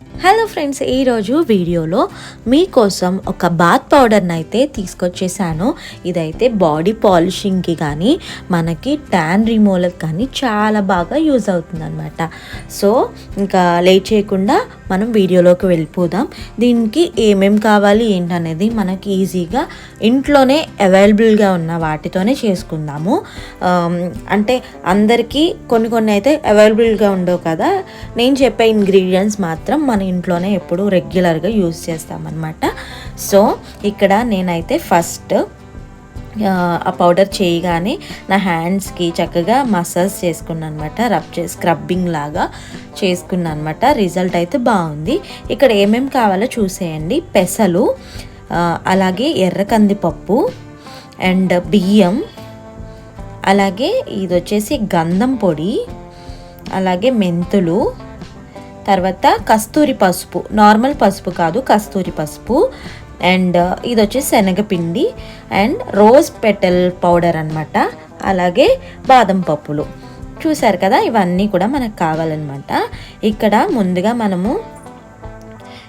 Hello friends ఈరోజు వీడియోలో మీకోసం ఒక బాత్ పౌడర్ని అయితే తీసుకొచ్చేసాను. ఇదైతే బాడీ పాలిషింగ్కి కానీ మనకి ట్యాన్ రిమూవల్కి కానీ చాలా బాగా యూజ్ అవుతుంది అనమాట సో ఇంకా లేట్ చేయకుండా మనం వీడియోలోకి వెళ్ళిపోదాం. దీనికి ఏమేం కావాలి ఏంటనేది మనకి ఈజీగా ఇంట్లోనే అవైలబుల్గా ఉన్న వాటితోనే చేసుకుందాము. అంటే అందరికీ కొన్ని కొన్ని అయితే అవైలబుల్గా ఉండవు కదా. నేను చెప్పే ఇంగ్రీడియంట్స్ మాత్రం మన ఇంట్లోనే ఎప్పుడు రెగ్యులర్గా యూజ్ చేస్తామన్నమాట. సో ఇక్కడ నేనైతే ఫస్ట్ ఆ, పౌడర్ చేయగానే నా హ్యాండ్స్కి చక్కగా మసాజ్ చేసుకున్నాను అనమాట రబ్ చే స్క్రబ్బింగ్ లాగా చేసుకున్నాను అనమాట రిజల్ట్ అయితే బాగుంది. ఇక్కడ ఏమేమి కావాలో చూసేయండి. పెసలు అలాగే ఎర్ర కందిపప్పు అండ్ బియ్యం అలాగే ఇది వచ్చేసి గంధం పొడి అలాగే మెంతులు తర్వాత కస్తూరి పసుపు. నార్మల్ పసుపు కాదు కస్తూరి పసుపు. అండ్ uh, ఇది వచ్చేసి శనగపిండి అండ్ రోజ్ పెటల్ పౌడర్ అనమాట అలాగే బాదం పప్పులు. చూసారు కదా ఇవన్నీ కూడా మనకు కావాలన్నమాట. ఇక్కడ ముందుగా మనము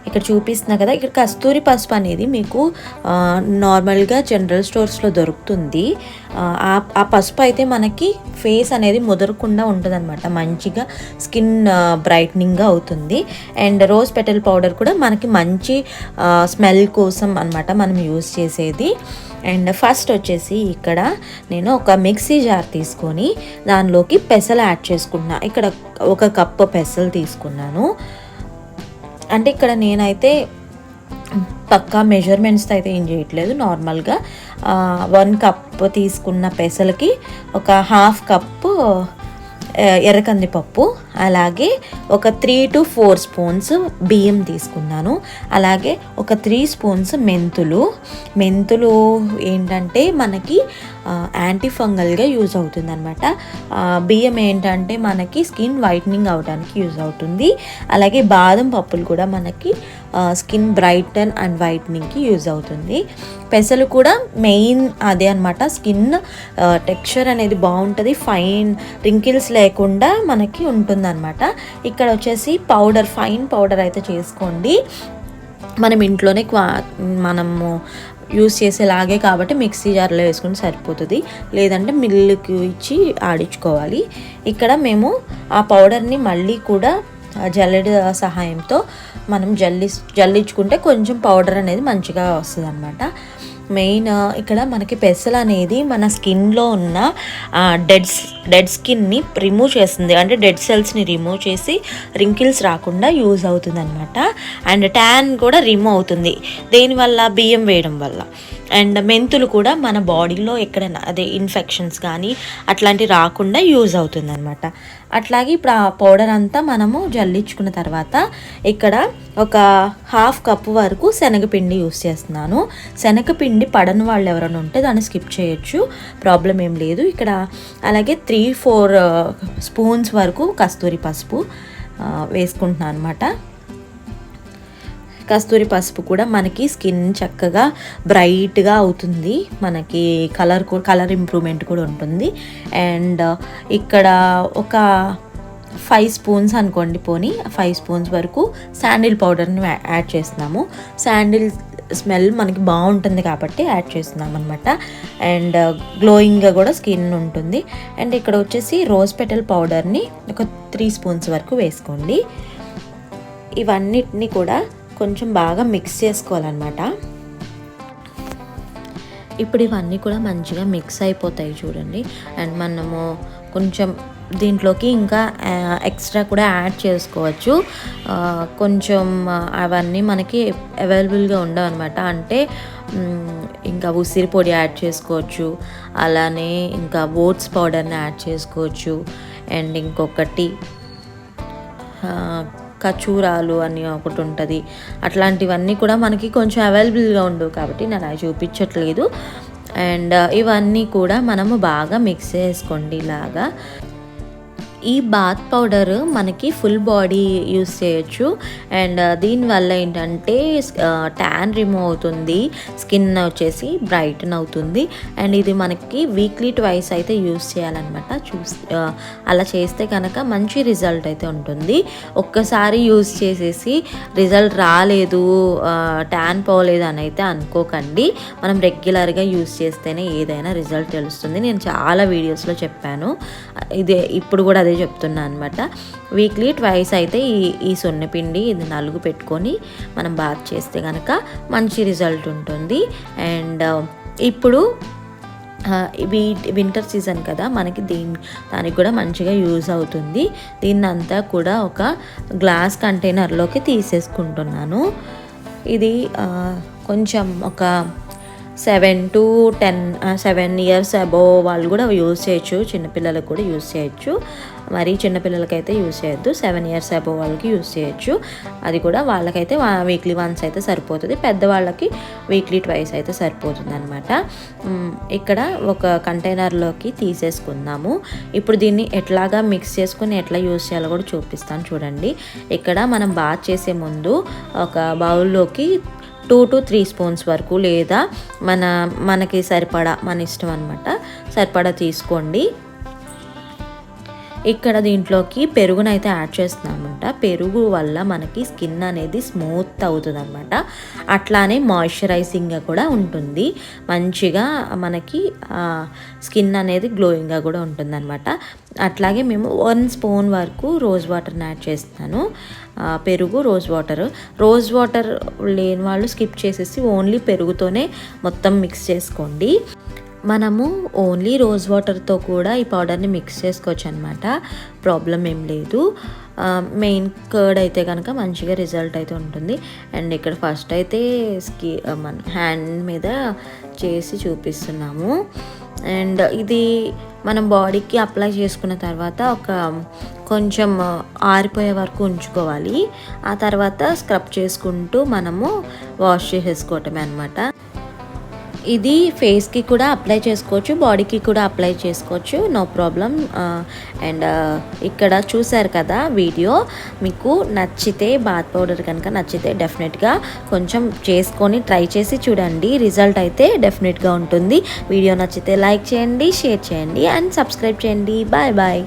ఇక్కడ చూపిస్తున్నా కదా. ఇక్కడ కస్తూరి పసుపు అనేది మీకు నార్మల్గా జనరల్ స్టోర్స్లో దొరుకుతుంది. ఆ, ఆ- పసుపు అయితే మనకి ఫేస్ అనేది ముదరకుండా ఉంటుందన్నమాట. మంచిగా స్కిన్ బ్రైట్నింగ్గా అవుతుంది. అండ్ రోజ్ పెటల్ పౌడర్ కూడా మనకి మంచి స్మెల్ కోసం అన్నమాట మనం యూస్ చేసేది. అండ్ ఫస్ట్ వచ్చేసి ఇక్కడ నేను ఒక మిక్సీ జార్ తీసుకొని దానిలోకి పెసలు యాడ్ చేసుకున్నా ఇక్కడ ఒక కప్పు పెసలు తీసుకున్నాను. అంటే ఇక్కడ నేనైతే పక్కా మెజర్మెంట్స్తో అయితే ఏం చేయట్లేదు నార్మల్గా వన్ కప్ తీసుకున్న పెసలకి ఒక హాఫ్ కప్పు ఎర్రకందిపప్పు అలాగే ఒక త్రీ టు ఫోర్ స్పూన్స్ బియ్యం తీసుకున్నాను. అలాగే ఒక త్రీ స్పూన్స్ మెంతులు. మెంతులు ఏంటంటే మనకి యాంటీ ఫంగల్గా యూజ్ అవుతుంది అనమాట బియ్యం ఏంటంటే మనకి స్కిన్ వైట్నింగ్ అవడానికి యూజ్ అవుతుంది. అలాగే బాదం పప్పులు కూడా మనకి స్కిన్ బ్రైటన్ అండ్ వైట్నింగ్కి యూజ్ అవుతుంది. పెసలు కూడా మెయిన్ అదే అనమాట స్కిన్ టెక్స్చర్ అనేది బాగుంటుంది. ఫైన్ రింకిల్స్ లేకుండా మనకి ఉంటుందన్నమాట. ఇక్కడ వచ్చేసి పౌడర్ ఫైన్ పౌడర్ అయితే చేసుకోండి. మనం ఇంట్లోనే క్వా మనము యూస్ చేసేలాగే కాబట్టి మిక్సీ జార్లో వేసుకుని సరిపోతుంది. లేదంటే మిల్లుకి ఇచ్చి ఆడించుకోవాలి. ఇక్కడ మేము ఆ పౌడర్ని మళ్ళీ కూడా జల్లెడ సహాయంతో మనం జల్లి జల్లించుకుంటే కొంచెం పౌడర్ అనేది మంచిగా వస్తుంది అనమాట మెయిన్ ఇక్కడ మనకి పెసలు అనేది మన స్కిన్లో ఉన్న డెడ్ డెడ్ స్కిన్ని రిమూవ్ చేస్తుంది. అంటే డెడ్ సెల్స్ని రిమూవ్ చేసి రింకిల్స్ రాకుండా యూజ్ అవుతుంది అనమాట అండ్ ట్యాన్ కూడా రిమూవ్ అవుతుంది. దేనివల్ల బియ్యం వేయడం వల్ల. అండ్ మెంతులు కూడా మన బాడీలో ఎక్కడైనా అదే ఇన్ఫెక్షన్స్ కానీ అట్లాంటివి రాకుండా యూజ్ అవుతుంది అనమాట అట్లాగే ఇప్పుడు ఆ పౌడర్ అంతా మనము జల్లించుకున్న తర్వాత ఇక్కడ ఒక హాఫ్ కప్ వరకు శనగపిండి యూస్ చేస్తున్నాను. శనగపిండి పడని వాళ్ళు ఎవరైనా ఉంటే దాన్ని స్కిప్ చేయొచ్చు. ప్రాబ్లం ఏం లేదు. ఇక్కడ అలాగే త్రీ ఫోర్ స్పూన్స్ వరకు కస్తూరి పసుపు వేసుకుంటున్నాను అనమాట కస్తూరి పసుపు కూడా మనకి స్కిన్ చక్కగా బ్రైట్గా అవుతుంది. మనకి కలర్ కలర్ ఇంప్రూవ్మెంట్ కూడా ఉంటుంది. అండ్ ఇక్కడ ఒక ఫైవ్ స్పూన్స్ అనుకోండి పోనీ ఫైవ్ స్పూన్స్ వరకు శాండిల్ పౌడర్ని యాడ్ చేస్తున్నాము. శాండిల్ స్మెల్ మనకి బాగుంటుంది కాబట్టి యాడ్ చేస్తున్నాం అనమాట అండ్ గ్లోయింగ్గా కూడా స్కిన్ ఉంటుంది. అండ్ ఇక్కడ వచ్చేసి రోజ్ పెటల్ పౌడర్ని ఒక త్రీ స్పూన్స్ వరకు వేసుకోండి. ఇవన్నిటిని కూడా కొంచెం బాగా మిక్స్ చేసుకోవాలన్నమాట. ఇప్పుడు ఇవన్నీ కూడా మంచిగా మిక్స్ అయిపోతాయి చూడండి. అండ్ మనము కొంచెం దీంట్లోకి ఇంకా ఎక్స్ట్రా కూడా యాడ్ చేసుకోవచ్చు. కొంచెం అవన్నీ మనకి అవైలబుల్గా ఉండవు అనమాట అంటే ఇంకా ఉసిరి పొడి యాడ్ చేసుకోవచ్చు. అలానే ఇంకా ఓట్స్ పౌడర్ని యాడ్ చేసుకోవచ్చు. అండ్ ఇంకొకటి కచూరాలు అని ఒకటి ఉంటుంది. అట్లాంటివన్నీ కూడా మనకి కొంచెం అవైలబుల్గా ఉండవు కాబట్టి నేను అవి చూపించట్లేదు. అండ్ ఇవన్నీ కూడా మనము బాగా మిక్స్ చేసుకోండి ఇలాగా. ఈ బాత్ పౌడర్ మనకి ఫుల్ బాడీ యూస్ చేయొచ్చు. అండ్ uh, దీనివల్ల ఏంటంటే ట్యాన్ రిమూవ్ uh, అవుతుంది స్కిన్ వచ్చేసి బ్రైటన్ అవుతుంది. అండ్ ఇది మనకి వీక్లీ ట్వైస్ అయితే యూస్ చేయాలన్నమాట. చూస్ uh, అలా చేస్తే కనుక మంచి రిజల్ట్ అయితే ఉంటుంది. ఒక్కసారి యూస్ చేసేసి రిజల్ట్ రాలేదు ట్యాన్ పోలేదు అని అయితే అనుకోకండి. మనం రెగ్యులర్గా యూస్ చేస్తేనే ఏదైనా రిజల్ట్ తెలుస్తుంది. నేను చాలా వీడియోస్లో చెప్పాను. ఇదే ఇప్పుడు కూడా అదే చెప్తున్నా అనమాట వీక్లీ ట్వైస్ అయితే ఈ ఈ సున్నపిండి ఇది నలుగు పెట్టుకొని మనం బాత్ చేస్తే కనుక మంచి రిజల్ట్ ఉంటుంది. అండ్ um, ఇప్పుడు వింటర్ సీజన్ కదా మనకి దీని దానికి కూడా మంచిగా యూజ్ అవుతుంది. దీన్ని అంతా కూడా ఒక గ్లాస్ కంటైనర్లోకి తీసేసుకుంటున్నాను. ఇది కొంచెం ఒక seven to ten seven years above వాళ్ళు కూడా యూజ్ చేయొచ్చు చిన్నపిల్లలకు కూడా యూజ్ చేయొచ్చు. మరి చిన్నపిల్లలకైతే యూజ్ చేయొద్దు సెవెన్ ఇయర్స్ అబోవ్ వాళ్ళకి యూజ్ చేయొచ్చు. అది కూడా వాళ్ళకైతే వీక్లీ వన్స్ అయితే సరిపోతుంది. పెద్దవాళ్ళకి వీక్లీ ట్వైస్ అయితే సరిపోతుంది అనమాట ఇక్కడ ఒక కంటైనర్లోకి తీసేసుకుందాము. ఇప్పుడు దీన్ని ఎట్లాగా మిక్స్ చేసుకుని ఎట్లా యూజ్ చేయాలో కూడా చూపిస్తాను చూడండి. ఇక్కడ మనం బాత్ చేసే ముందు ఒక బౌల్లోకి టూ టు త్రీ స్పూన్స్ వరకు లేదా మన మనకి సరిపడా మన ఇష్టం అనమాట సరిపడా తీసుకోండి. ఇక్కడ దీంట్లోకి పెరుగునైతే యాడ్ చేస్తున్నామంట. పెరుగు వల్ల మనకి స్కిన్ అనేది స్మూత్ అవుతుంది అనమాట అట్లానే మాయిశ్చరైజింగ్గా కూడా ఉంటుంది. మంచిగా మనకి స్కిన్ అనేది గ్లోయింగ్గా కూడా ఉంటుంది అనమాట అట్లాగే మేము వన్ స్పూన్ వరకు రోజ్ వాటర్ని యాడ్ చేస్తాను పెరుగు రోజ్ వాటర్. రోజ్ వాటర్ లేని వాళ్ళు స్కిప్ చేసేసి ఓన్లీ పెరుగుతోనే మొత్తం మిక్స్ చేసుకోండి. మనము ఓన్లీ రోజ్ వాటర్తో కూడా ఈ పౌడర్ని మిక్స్ చేసుకోవచ్చు అనమాట ప్రాబ్లం ఏం లేదు. మెయిన్ కర్డ్ అయితే కనుక మంచిగా రిజల్ట్ అయితే ఉంటుంది. అండ్ ఇక్కడ ఫస్ట్ అయితే స్కి మన హ్యాండ్ మీద చేసి చూపిస్తున్నాము. అండ్ ఇది మనం బాడీకి అప్లై చేసుకున్న తర్వాత ఒక కొంచెం ఆరిపోయే వరకు ఉంచుకోవాలి. ఆ తర్వాత స్క్రబ్ చేసుకుంటూ మనము వాష్ చేసేసుకోవటమే అనమాట ఇది ఫేస్కి కూడా అప్లై చేసుకోవచ్చు బాడీకి కూడా అప్లై చేసుకోవచ్చు. నో ప్రాబ్లం అండ్ ఇక్కడ చూసారు కదా వీడియో. మీకు నచ్చితే బాత్ పౌడర్ కనుక నచ్చితే డెఫినెట్గా కొంచెం చేసుకొని ట్రై చేసి చూడండి. రిజల్ట్ అయితే డెఫినెట్గా ఉంటుంది. వీడియో నచ్చితే లైక్ చేయండి షేర్ చేయండి అండ్ సబ్స్క్రైబ్ చేయండి. Bye bye.